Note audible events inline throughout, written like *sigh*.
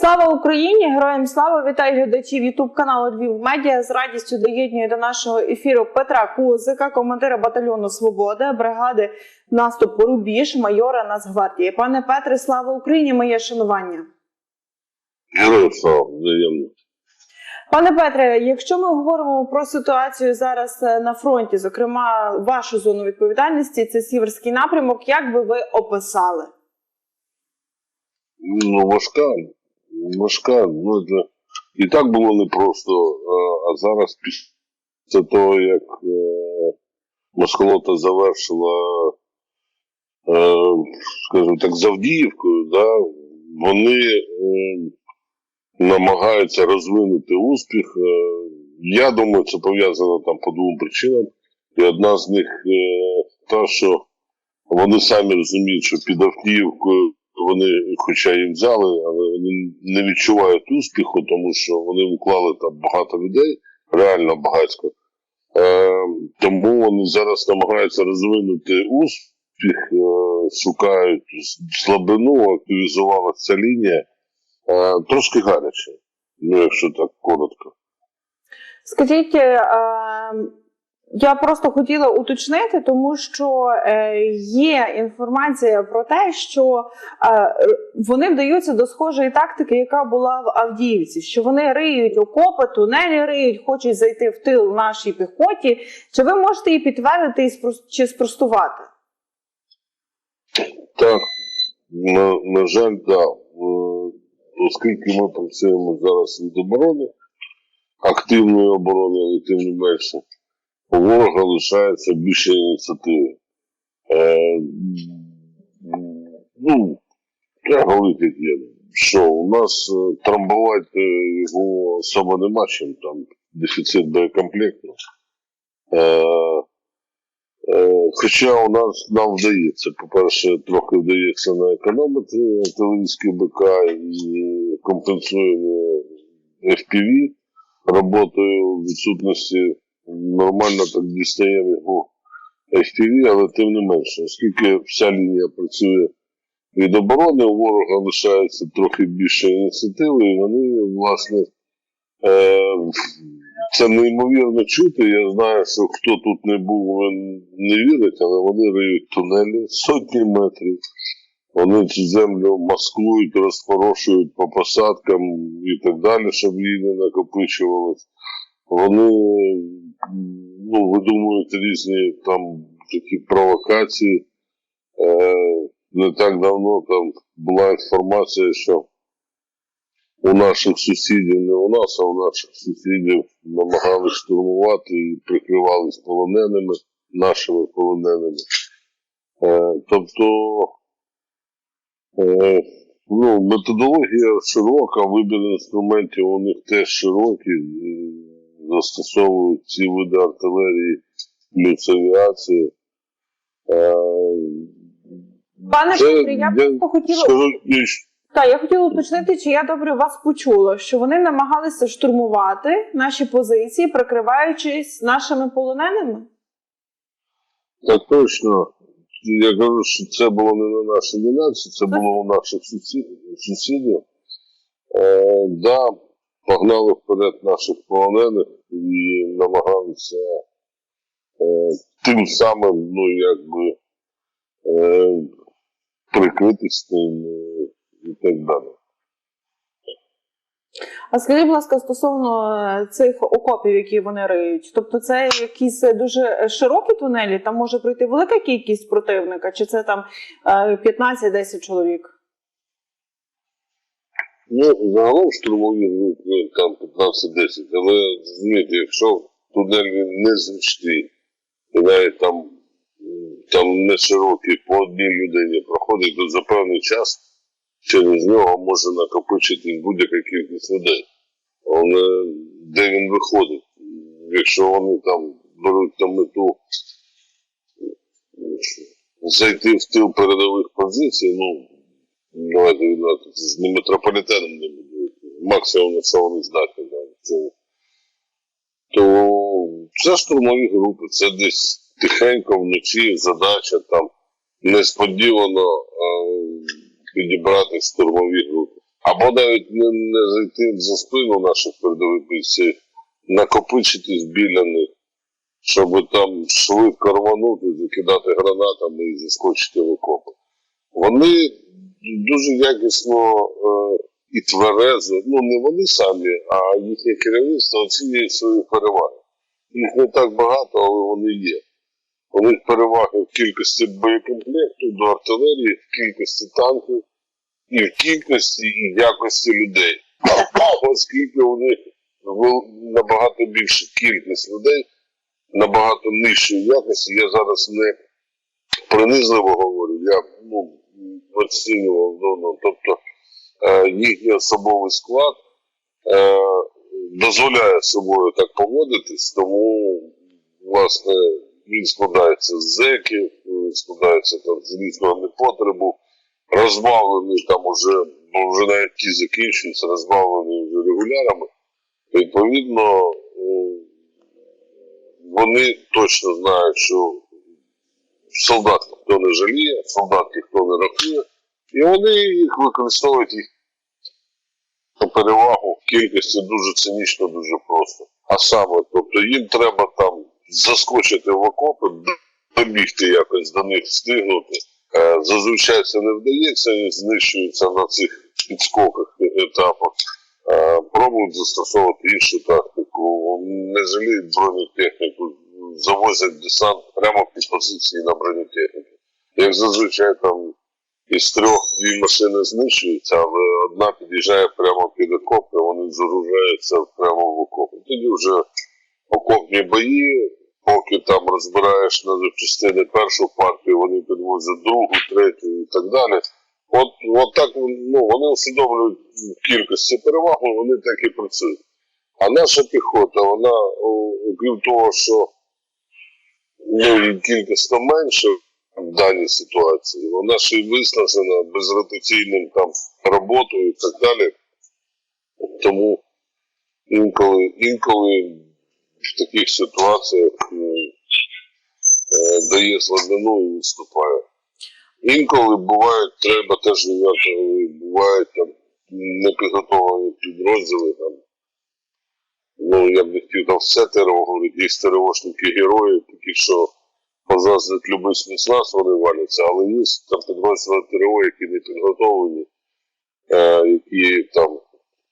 Слава Україні! Героям слава! Вітаю глядачів Ютуб каналу Львів Медіа. З радістю доєднюю до нашого ефіру Петра Кузика, командира батальйону Свобода, бригади наступу Рубіж, майора Нацгвардії. Пане Петре, слава Україні! Моє шанування. Героям слава, взаємно. Пане Петре, якщо ми говоримо про ситуацію зараз е, на фронті, зокрема вашу зону відповідальності, це сіверський напрямок, як би ви описали? Ну, важка, важка, ну, це і так було непросто, а, зараз після того, як е, Москалота завершила, е, скажімо так, з Авдіївкою, да, вони е, намагаються розвинути успіх. Я думаю, це пов'язано там по двом причинам. І одна з них та, що вони самі розуміють, що під Авдіївкою вони, хоча і взяли, але вони не відчувають успіху, тому що вони вклали там багато людей, реально багатько. Е, тому вони зараз намагаються розвинути успіх, е, шукають слабину, активізувалася ця лінія. Е, трошки гаряче, ну якщо так коротко. Скажіть, е, я просто хотіла уточнити, тому що е, є інформація про те, що е, вони вдаються до схожої тактики, яка була в Авдіївці, що вони риють окопи, тунелі риють, хочуть зайти в тил нашій піхоті. Чи ви можете її підтвердити і спро- чи спростувати? Так, на, на жаль, да. Е, Оскільки ми працюємо зараз від оборони, активної оборони, але тим не менше, у ворога лишається більше ініціативи. Е, ну, я говорити, є. Що у нас е, трамбувати його особо нема чим, там дефіцит боєкомплекту. Е, Е, Хоча у нас нам вдається, по-перше, трохи вдається на економити артилерійський БК і компенсуємо FPV роботою відсутності нормально так дістаємо його FPV, але тим не менше, оскільки вся лінія працює від оборони, у ворога лишається трохи більше ініціативи, і вони, власне, е, це неймовірно чути. Я знаю, що хто тут не був, він не вірить, але вони риють тунелі сотні метрів. Вони цю землю маскують, розпорошують по посадкам і так далі, щоб її не накопичувалось. Вони ну, видумують різні там такі провокації. Е, не так давно там була інформація, що у наших сусідів, не у нас, а у наших сусідів намагалися штурмувати і прикривались полоненими, нашими полоненими. Е, тобто, е, ну, методологія широка, вибір інструментів у них теж широкий, застосовують ці види артилерії, плюс авіації. Е, Пане Петре, я просто хотіла скажу, Так, я хотіла уточнити, чи я добре вас почула, що вони намагалися штурмувати наші позиції, прикриваючись нашими полоненими? Так точно. Я кажу, що це було не на нашій ділянці, це було у наших сусідів. сусідів. Е, да, погнали вперед наших полонених і намагалися е, тим самим, ну, якби, е, прикритись тим е, і так далі. А скажіть, будь ласка, стосовно е, цих окопів, які вони риють, тобто це якісь е, дуже широкі тунелі, там може пройти велика кількість противника, чи це там е, 15-10 чоловік? Ну, загалом штурмові групи там 15-10, але розумієте, якщо тунель незручний, і навіть там, там не широкий, по одній людині проходить, то за певний час через нього може накопичити будь-яка кількість людей. Але де він виходить? Якщо вони там беруть на мету зайти в тил передових позицій, ну, давайте відверто, це ж не метрополітеном не будуть. Максимум на що вони здатні. да, Це, то це штурмові групи, це десь тихенько вночі задача там несподівано е, підібрати штурмові групи. або навіть не, не зайти за спину наших передових бійців, накопичитись біля них, щоб там швидко рванути, закидати гранатами і заскочити в окопи. Вони дуже якісно е, і тверезо, ну не вони самі, а їхнє керівництво оцінює свої переваги. Їх не так багато, але вони є. У них переваги в кількості боєкомплекту до артилерії, в кількості танків і в кількості і якості людей. *coughs* Оскільки у них набагато більша кількість людей, набагато нижчої якості, я зараз не принизливо говорю, я ну, ну, ну, тобто е, їхній особовий склад е, дозволяє собою так поводитись, тому власне він складається з зеків, він складається там з різного непотребу, розбавлений там уже, бо вже навіть ті закінчуються, розбавлений вже регулярами. Відповідно, вони точно знають, що солдат ніхто не жаліє, солдат ніхто не рахує, і вони їх використовують їх на перевагу в кількості дуже цинічно, дуже просто. А саме, тобто їм треба там заскочити в окопи, добігти якось до них встигнути. Е, Зазвичай це не вдається і знищується на цих підскоках етапах. Е, Пробують застосовувати іншу тактику, не жаліють бронетехніку, завозять десант прямо під позиції на бронетехніку. Як зазвичай там із трьох дві машини знищуються, але одна під'їжджає прямо під окопи, вони загружаються прямо в окопи. Тоді вже окопні бої, поки там розбираєш на запчастини першу партію, вони підвозять другу, третю і так далі. От, от так ну, вони усвідомлюють кількості перевагу, вони так і працюють. А наша піхота, вона, окрім того, що ну, кількісно менше в даній ситуації, вона ще й виснажена безротаційним там роботою і так далі. Тому інколи, інколи в таких ситуаціях ну, е, дає слабину і відступає. Інколи бувають, треба теж бувають там непідготовлені підрозділи. Там. Ну, я б не хотів там все ТРО говорити, є ТРОшники герої, такі що позаздрить любий спецназ, вони валяться, але є там підрозділи ТРО, які не підготовлені, е, які там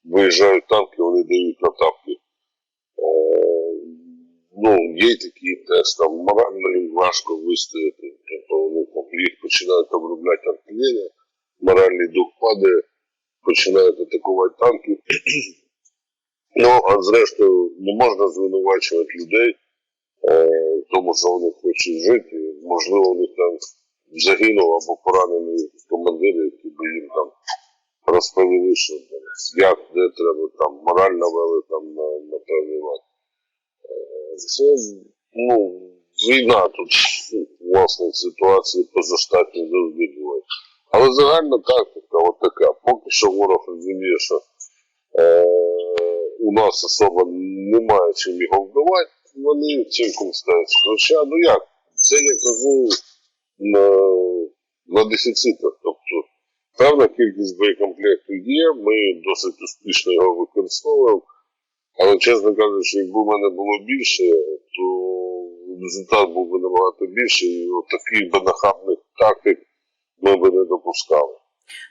виїжджають танки, вони дають на тапки. Е, ну, є такі теж там морально їм важко вистояти. Тобто вони там їх починають обробляти артилерія, моральний дух падає, починають атакувати танки. Ну, а зрештою, не можна звинувачувати людей е, в тому, що вони хочуть жити. Можливо, них там загинув або поранений командир, які би їм там розповіли, що як, де треба, там морально вели там на. Е, Це ну, війна тут власне ситуації позаштатні завжди буває. Але загальна тактика от така. Поки що ворог розуміє, що е, у нас особо немає чим його вбивати, вони цим користуються. Хоча, ну як, це я кажу на, на дефіцитах. Тобто певна кількість боєкомплекту є, ми досить успішно його використовуємо. Але, чесно кажучи, якби в мене було більше, то результат був би набагато більший, і от би нахабних тактик ми би не допускали.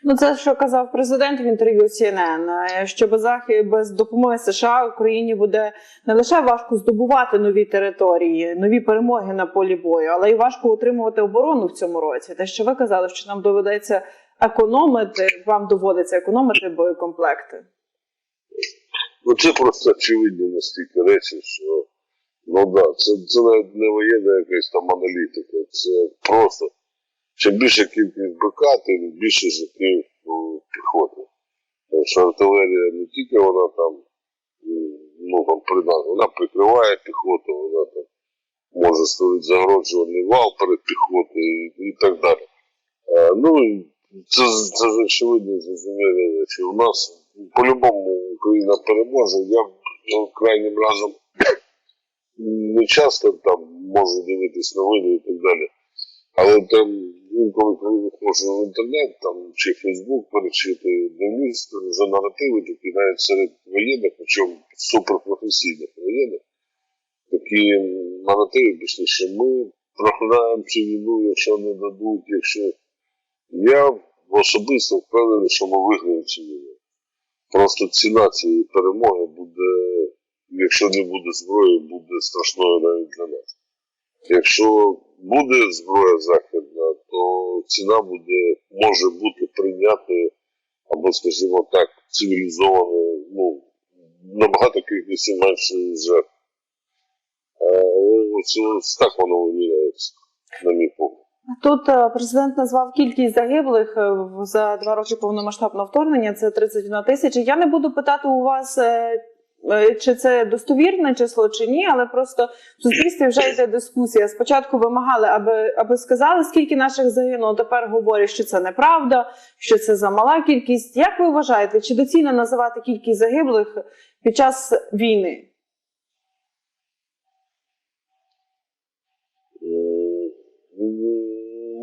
Ну, це що казав президент в інтерв'ю CNN, е, що без без допомоги США Україні буде не лише важко здобувати нові території, нові перемоги на полі бою, але й важко утримувати оборону в цьому році. Те, що ви казали, що нам доведеться економити, вам доводиться економити боєкомплекти. Ну це просто очевидні настільки речі, що ну да, це, це навіть не воєнна якась там аналітика, це просто чим більша кількість БК, тим більше життів піхоти. Тому що артилерія не тільки вона там, ну там придана, вона прикриває піхоту, вона там може створити загороджувальний вал перед піхотою і, і так далі. Е, ну, це, це ж очевидно зрозумілі речі. У нас по-любому Україна переможе. Я ну, крайнім разом не часто там можу дивитись новини і так далі. Але там інколи, коли виходжу в інтернет, там чи Фейсбук перечити, дивлюсь, то вже наративи такі навіть серед воєнних, причому суперпрофесійних воєнних, такі наративи пішли, що ми програємо цю війну, якщо не дадуть, якщо я особисто впевнений, що ми виграємо цю війну. Просто ціна цієї перемоги буде, якщо не буде зброї, буде страшною навіть для нас. Якщо буде зброя західна, то ціна буде, може бути прийнятою, або, скажімо так, цивілізованою, ну, набагато кількості менше жертв. Е, ось так воно виміряється, на мій погляд. Тут е, президент назвав кількість загиблих е, за два роки повномасштабного вторгнення. Це 31 тисяча. Я не буду питати у вас, чи це достовірне число чи ні, але просто в суспільстві вже йде дискусія. Спочатку вимагали, аби, аби сказали, скільки наших загинуло. Тепер говорять, що це неправда, що це замала кількість. Як ви вважаєте, чи доцільно називати кількість загиблих під час війни?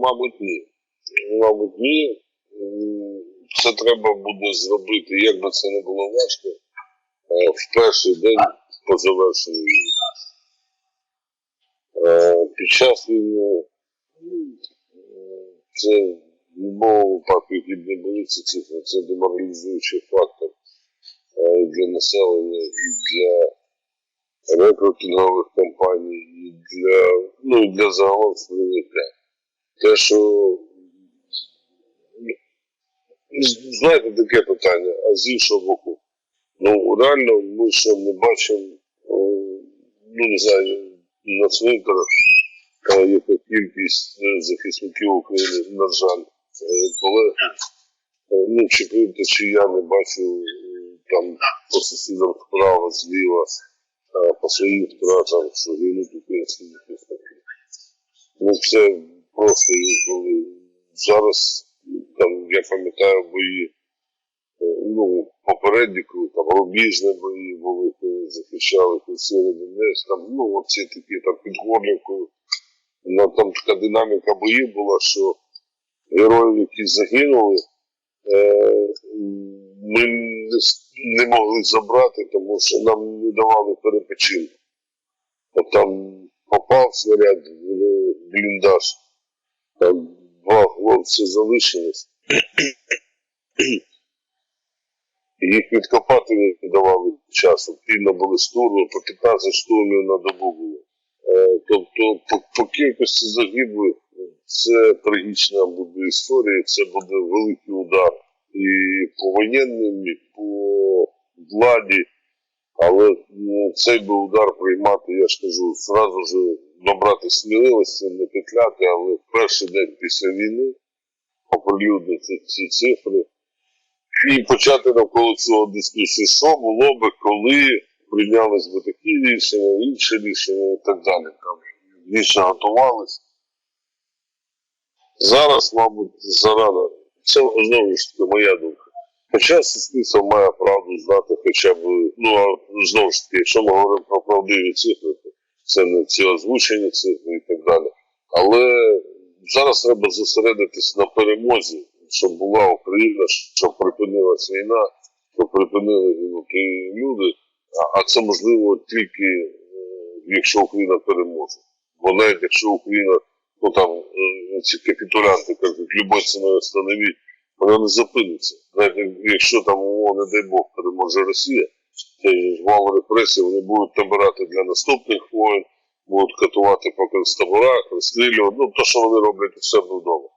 Мабуть, ні. Мабуть, ні. Це треба буде зробити, як би це не було важко, е, в перший день по завершенню війни. Е, Під час війни м, це в будь-якому випадку, які б не були ці цифри, це деморалізуючий фактор е, для населення і для рекрутингових компаній, і для, ну, і для загалом сприйняття. Те, що ну, знаєте, таке питання, а з іншого боку, ну реально ми що не бачимо, ну не знаю, на цвинтарах, е, яка кількість е, захисників України, на жаль, е, полеглих. Е, Ну, чи повірте, чи я не бачу е, там по сусідам справа, зліва, е, по своїм втратам, що гинуть українські захисники. Ну, це просто інколи зараз, там, я пам'ятаю бої, е, ну, попередні, коли там рубіжні бої були, коли захищали Косіли Донець, там, ну, оці такі там Горлівкою. Ну, там така динаміка боїв була, що героїв, які загинули, е, ми не, не могли забрати, тому що нам не давали перепочинку. От там попав снаряд в бліндаж, там два хлопці залишились. Їх відкопати не давали часу. Пільно були штурми, по 15 штурмів на добу було. Е, Тобто по, по кількості загиблих це трагічна буде історія, це буде великий удар і по воєнним, і по владі. Але ну, цей би удар приймати, я ж кажу, зразу ж набрати сміливості, не петляти, але в перший день після війни оприлюднити ці цифри і почати навколо цього дискусію, що було би, коли прийнялись би такі рішення, інші рішення і так далі. Там більше готувалися. Зараз, мабуть, зарано. Це знову ж таки моя думка. Хоча суспільство має правду знати хоча б, ну а знову ж таки, якщо ми говоримо про правдиві цифри, то це не ці озвучені цифри і так далі. Але зараз треба зосередитись на перемозі, щоб була Україна, щоб припинилась війна, щоб припинили гинути люди. А, це можливо тільки е, якщо Україна переможе. Бо навіть якщо Україна, ну там е, ці капітулянти кажуть, любою ціною остановіть, вона не зупиниться. Навіть якщо там, о, не дай Бог, переможе Росія, цей вал репресій, вони будуть набирати для наступних воїн, будуть катувати по концтаборах, розстрілювати, ну то, що вони роблять у себе вдома.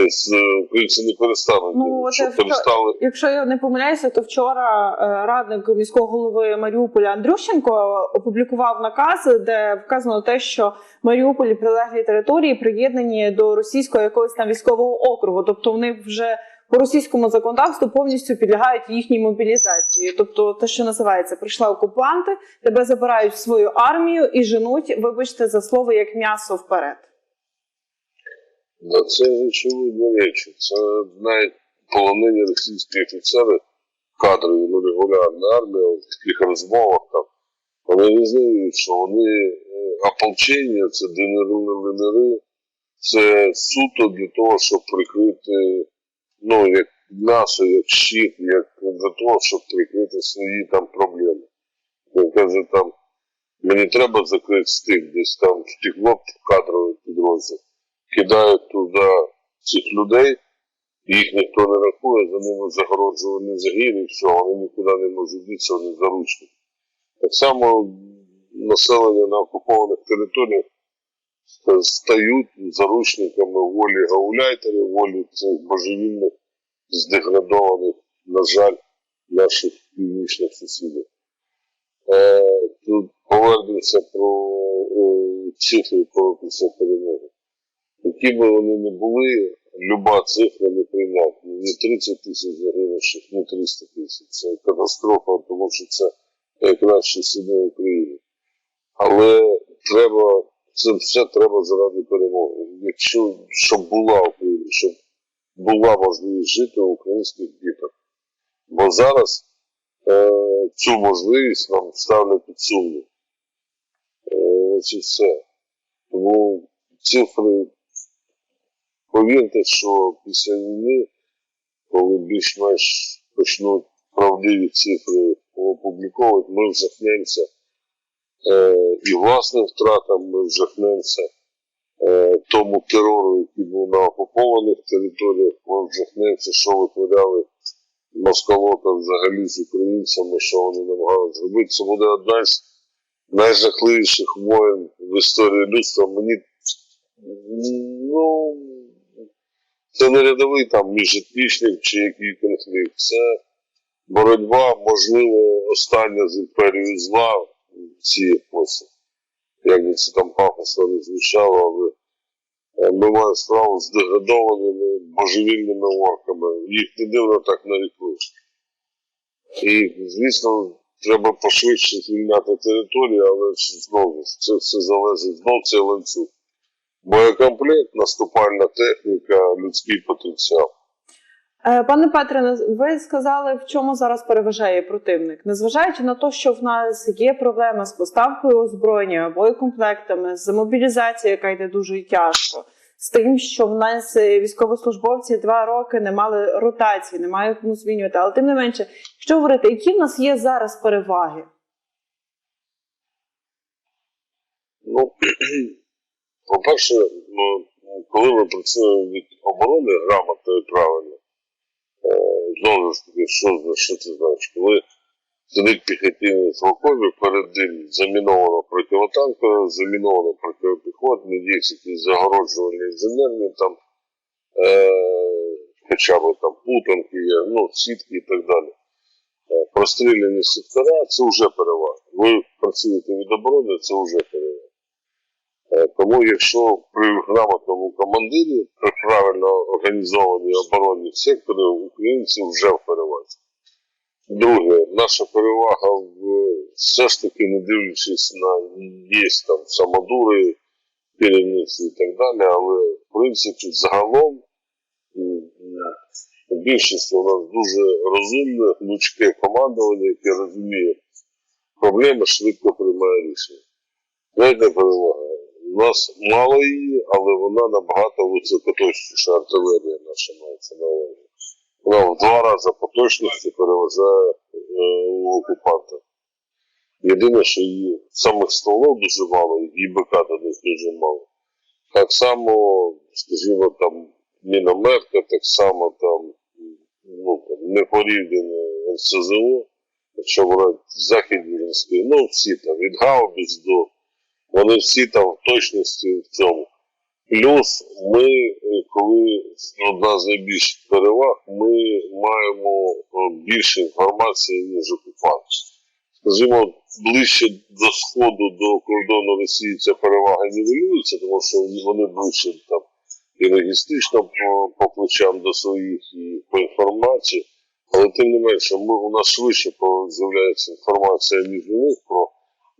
Тобто е, українці не перестануть, Ну, щоб це перестали. Якщо я не помиляюся, то вчора е, радник міського голови Маріуполя Андрющенко опублікував наказ, де вказано те, що Маріуполь і прилеглі території приєднані до російського якогось там військового округу, тобто вони вже по російському законодавству повністю підлягають їхній мобілізації. Тобто, те, що називається, прийшли окупанти, тебе забирають в свою армію і женуть, вибачте за слово, як м'ясо вперед. Да, це очевидні речі. Це навіть полонені російські офіцери, кадрові, ну регулярна армія, в таких розмовах там, вони визнають, що вони е, ополчення, це ДНР-ЛНР, це суто для того, щоб прикрити, ну, як нашу, як щит, як для того, щоб прикрити свої там проблеми. Він каже, там, мені треба закрити стик, десь там втекло в кадровий підрозділ. Кидають туди цих людей, їх ніхто не рахує, за ними загороджувальний загін і все, вони нікуди не можуть дітися, вони заручні. Так само населення на окупованих територіях стають заручниками волі гауляйтерів, волі цих божевільних, здеградованих, на жаль, наших північних сусідів. Е, тут повернемося про е, цифри про після перемоги. Які би вони не були, люба цифра не приймав. Не 30 тисяч загинувших, не 300 тисяч. Це катастрофа, тому що це найкращі сини України. Але треба, це все треба заради перемоги. Якщо щоб була Україна, щоб була можливість жити в українських дітях. Бо зараз е, цю можливість нам ставлять під сумнів. Е, ось і все. Тому цифри, повірте, що після війни, коли більш-менш почнуть правдиві цифри опубліковувати, ми вжахнемося е, і власним втратам, ми вжахнемося е, тому терору, який був на окупованих територіях, ми вжахнемося, що витворяли москалота взагалі з українцями, що вони намагалися зробити. Це буде одна з найжахливіших воєн в історії людства. Мені ну, це не рядовий там міжетнічник чи який конфлікт. Це боротьба, можливо, остання з імперією зла в цій епосі. Як би це там пафосно не звучало, але е, ми маємо справу з деградованими божевільними орками. Їх не дивно так нарікли. І, звісно, треба пошвидше звільняти територію, але знову ж це все залежить знов цей ланцюг. Боєкомплект, наступальна техніка, людський потенціал. Е, Пане Петре, ви сказали, в чому зараз переважає противник, незважаючи на те, що в нас є проблема з поставкою озброєння, боєкомплектами, з мобілізацією, яка йде дуже тяжко, з тим, що в нас е, військовослужбовці два роки не мали ротації, немає кому змінювати. Але тим не менше, що говорити, які в нас є зараз переваги? Ну, по-перше, ну, коли ми працюємо від оборони грамотно і правильно, е, знову ж таки, що, що це значить? Коли сидить піхотинець в окопі, перед ним заміновано противотанкове, заміновано протипіхотне, є загороджувальні інженерні там, е, хоча б там путанки є, ну, сітки і так далі. Е, Простріляні сектора це вже перевага. Ви працюєте від оборони, це вже перевага. Е, Тому якщо при грамотному командирі, при правильно організованій оборонні сектори, українці вже в перевазі. Друге, наша перевага в все ж таки, не дивлячись на є там самодури, керівниці і так далі, але в принципі загалом більшість у нас дуже розумне, гнучке командування, яке розуміє проблеми, швидко приймає рішення. Третя перевага. У нас мало її, але вона набагато високоточніша артилерія наша мається на увазі. Вона в два рази по точності переважає е, у окупанта. Єдине, що її самих стволів дуже мало, і БК них дуже мало. Так само, скажімо, там мінометка, так само там, ну, там не порівняно СЗО, якщо брати західні військові, ну всі там від гаубиць до вони всі там в точності в цьому. Плюс ми, е, коли одна з найбільших переваг, ми маємо е, більше інформації, ніж окупант. Скажімо, ближче до сходу, до кордону Росії ця перевага нівелюється, тому що вони ближче там і логістично по, по плечам до своїх і по інформації. Але тим не менше, ми, у нас швидше з'являється інформація ніж у них про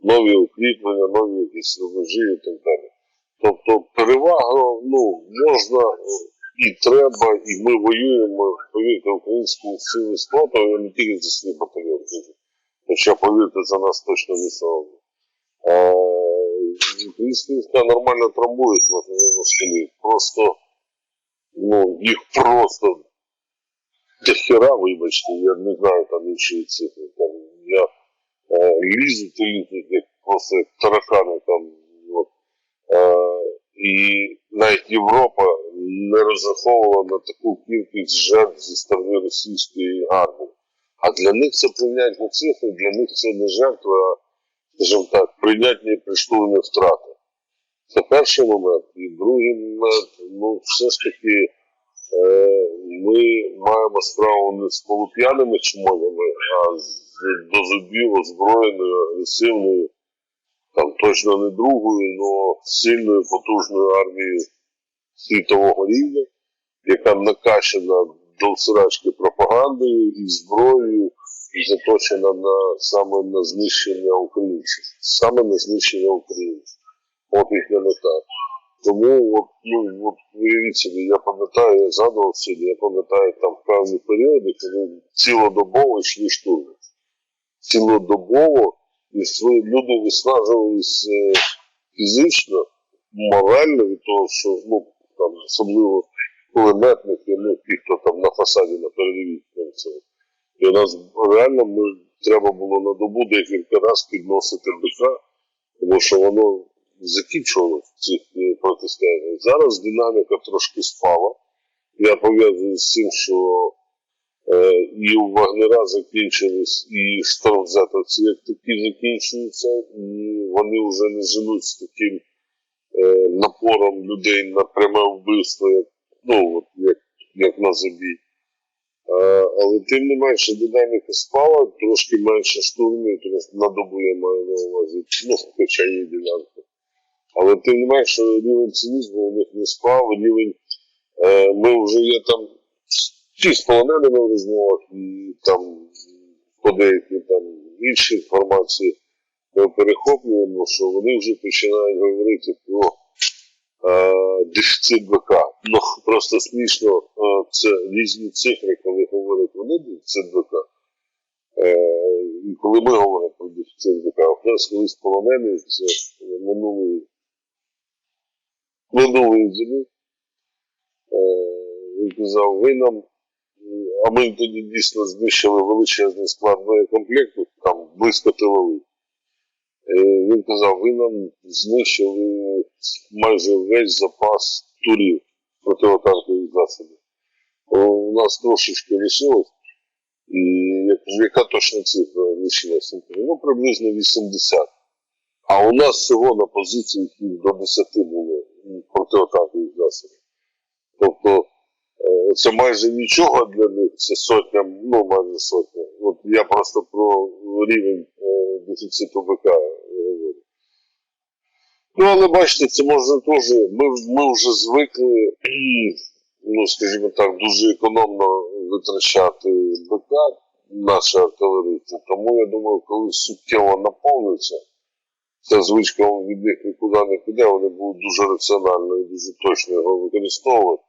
нові укріплення, нові якісь рубежі і так далі. Тобто перевагу ну, можна і треба, і ми воюємо, повірте, українські сили спротиву, не тільки за свій батальйон. Хоча, повірте, за нас точно не соромно. Е, українські війська нормально трамбують на, селі. Просто, ну, їх просто до хера, вибачте, я не знаю там іншої цифри. Там, я е, лізу, то лізу, як просто як таракани там. От. Е, і навіть Європа не розраховувала на таку кількість жертв зі сторони російської армії. А для них це прийнятні цифри, для них це не жертви, а, скажімо так, прийнятні приштурні втрати. Це перший момент. І другий момент, ну, все ж таки, е, ми маємо справу не з полуп'яними чмонями, а з до зубів озброєною, агресивною, там точно не другою, але сильною, потужною армією світового рівня, яка накачана до всрачки пропагандою і зброєю, і заточена на саме на знищення українців, саме на знищення українців. От їхня мета. Тому от, ну, от уявіть собі, я пам'ятаю, я згадував сьогодні, я пам'ятаю там певні періоди, коли цілодобово йшли штурми. Цілодобово йшли, люди виснажувалися е, фізично, морально від того, що ну, там, особливо кулеметники, ну, ті, хто там на фасаді на передовій. це. І у нас реально ми, треба було на добу декілька разів підносити БК, тому що воно закінчувалося в цих е, протистояннях. Зараз динаміка трошки спала. Я пов'язую з цим, що і у Вагнера закінчились, і штормзетовці як такі закінчуються, і вони вже не женуть з таким е, напором людей на пряме вбивство, як, ну, от, як, як на забій. Е, але тим не менше динаміка спала, трошки менше штурмів, що на добу я маю на увазі, ну, хоча є динаміка. Але тим не менше рівень цинізму у них не спав, рівень е, ми вже є там з полоненими в розмовах і там по деякі там інші інформації ми перехоплюємо, що вони вже починають говорити про е, дефіцит БК. Ну просто смішно, е, це різні цифри, коли говорять вони дефіцит БК. Е, і коли ми говоримо про дефіцит БК, у нас колись полонений це минулий минулої зими. Е, Він казав, ви нам, а ми тоді дійсно знищили величезний склад боєкомплекту, там близько тилових. Е, Він казав, ви нам знищили майже весь запас турів противотанкових засобів. У нас трошечки лишилось, і яка точна цифра лишилася? Ну, приблизно 80. А у нас всього на позиціях до 10 було м, противотанкових засобів. Тобто це майже нічого для них, це сотня, ну майже сотня. От я просто про рівень е, дефіциту БК говорю. Ну, але бачите, це можна теж. Ми, ми вже звикли, ну, скажімо так, дуже економно витрачати БК, наші артилерійці. Тому я думаю, коли суттєво наповниться, ця звичка від них нікуди не піде, вони будуть дуже раціонально і дуже точно його використовувати.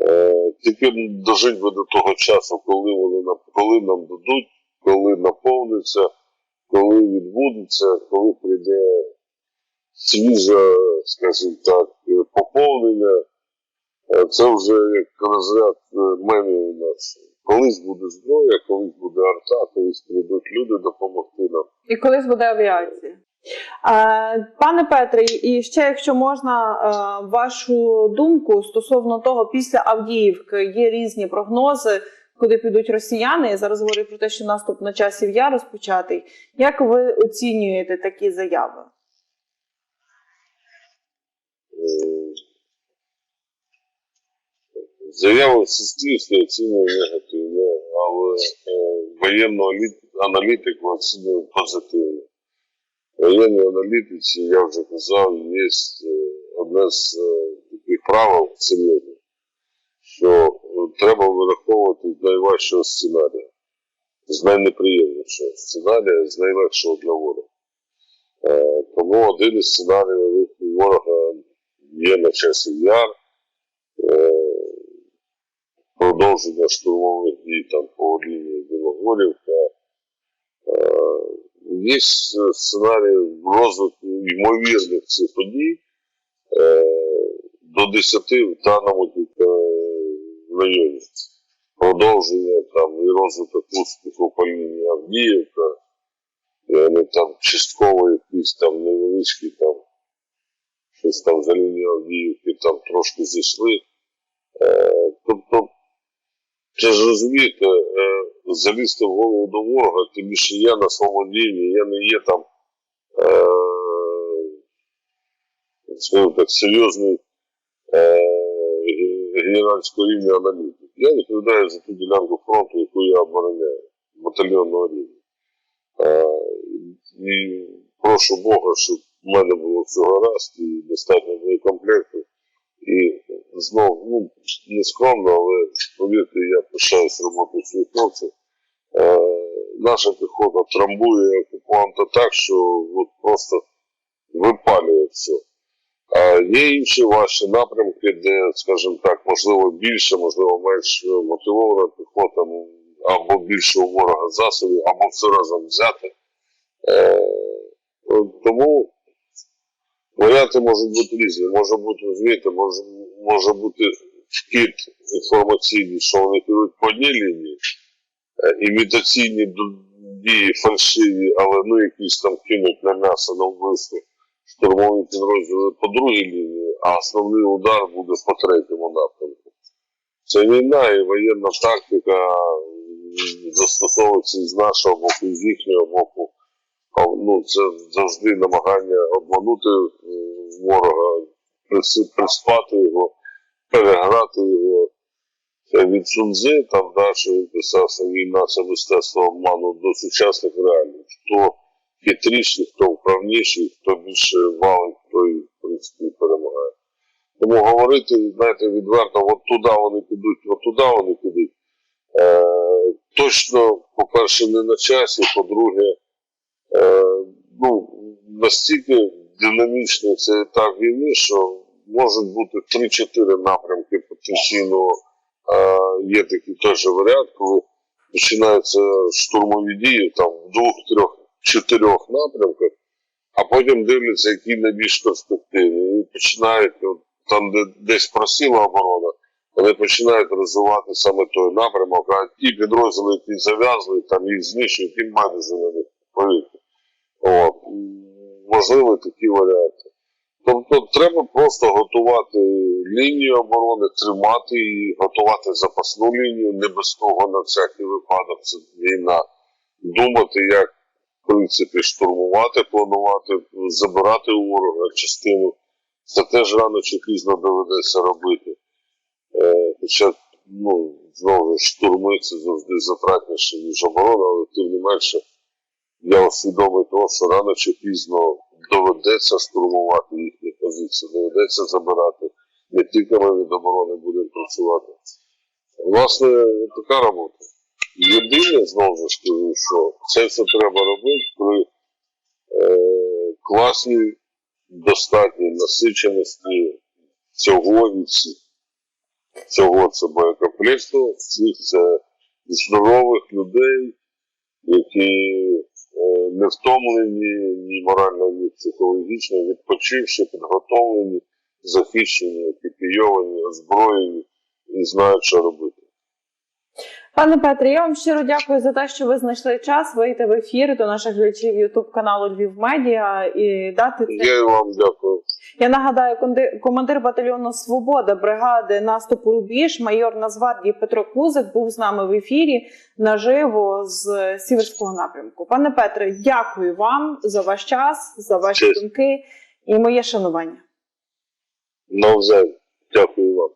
Е, тільки дожить би до того часу, коли вони нам, коли нам дадуть, коли наповниться, коли відбудеться, коли прийде свіже, скажімо так, поповнення. Е, Це вже як розряд е, мемів у нас. Колись буде зброя, колись буде арта, колись прийдуть люди допомогти нам. І колись буде авіація. Е, Пане Петре, і ще, якщо можна, е, вашу думку стосовно того, після Авдіївки є різні прогнози, куди підуть росіяни. Я зараз говорю про те, що наступ на часів я розпочатий. Як ви оцінюєте такі заяви? Заяву в суспільстві оцінює негативно, але е, воєнну аналітику оцінює позитивно. Воєнні аналітиці, я вже казав, є е, одне з е, таких правил серйозних, що е, треба вираховувати з найважчого сценарія, з найнеприємнішого сценарія, з найлегшого для ворога. Тому один із сценаріїв ворога є на часі яр, продовження штурмових дій там по лінії Білогорівка, є е, сценарій розвитку ймовірних цих подій е, до 10 в даному районі. Продовження там і розвиток успіху по лінії Авдіївка, вони там частково якісь там невеличкі там щось там за лінію Авдіївки там трошки зійшли. Е, тобто, це ж розумієте, е, залізти в голову до ворога, тим більше я на своєму рівні, я не є там, е, так, серйозний е, генеральського рівня аналітик. Я відповідаю за ту ділянку фронту, яку я обороняю, батальйонного рівня. Е, і прошу Бога, щоб в мене було все гаразд і достатньо боєкомплекту. І знову, ну, не скромно, але повірте, я пишаюсь роботою своїх хлопців. Е, наша піхота трамбує окупанта так, що от просто випалює все. А є інші ваші напрямки, де, скажімо так, можливо, більше, можливо, менш мотивована піхота, ну, або більше у ворога засобів, або все разом взяти. Е, тому варіанти можуть бути різні. Може бути, розумієте, може, може бути вкид інформаційний, що вони підуть по одній лінії, імітаційні дії фальшиві, але ну якісь там кинуть на м'ясо на вбивство штурмові підрозділи по другій лінії, а основний удар буде по третьому напрямку. Це війна і воєнна тактика застосовується з нашого боку, з їхнього боку. Ну, це завжди намагання обманути е, ворога, прис- приспати його, переграти його. Це від Сунзи, там далі писався війна, це мистецтво обману до сучасних реалій. Хто хитріший, хто вправніший, хто більше валить, той, в принципі, перемагає. Тому говорити, знаєте, відверто, от туди вони підуть, от туди вони підуть. Е, точно, по-перше, не на часі, по-друге, е, ну, настільки динамічний цей етап війни, що можуть бути 3-4 напрямки потенційного. Є такий теж варіант, коли починаються штурмові дії там в двох, трьох, чотирьох напрямках, а потім дивляться, які найбільш перспективні. І починають, там, де десь просіла оборона, вони починають розвивати саме той напрямок, а ті підрозділи, які зав'язли, там їх знищують, їм байдуже на них, повірте. От. Можливо, такі варіанти. Тобто треба просто готувати лінію оборони, тримати її, готувати запасну лінію, не без того на всякий випадок це війна. Думати, як в принципі штурмувати, планувати, забирати у ворога частину. Це теж рано чи пізно доведеться робити. Е, хоча, ну, знову ж штурми це завжди затратніше, ніж оборона, але тим не менше, я усвідомий того, що рано чи пізно доведеться штурмувати їхні позиції, доведеться забирати. Не тільки ми від оборони будемо працювати. Власне, така робота. Єдине, знову ж кажу, що це все треба робити при е, класній, достатній насиченості цього і всіх. Цього це боєкомплекту, всіх це здорових людей, які не втомлені ні морально, ні психологічно, відпочивши, підготовлені, захищені, екіпійовані, озброєні і знають, що робити. Пане Петре, я вам щиро дякую за те, що ви знайшли час вийти в ефір до наших глядачів Ютуб каналу Львів Медіа і дати це. Я вам дякую. Я нагадаю, командир батальйону Свобода бригади наступу Рубіж, майор Нацгвардії Петро Кузик був з нами в ефірі наживо з Сіверського напрямку. Пане Петре, дякую вам за ваш час, за ваші Честь. думки і моє шанування. Навзаєм. Дякую вам.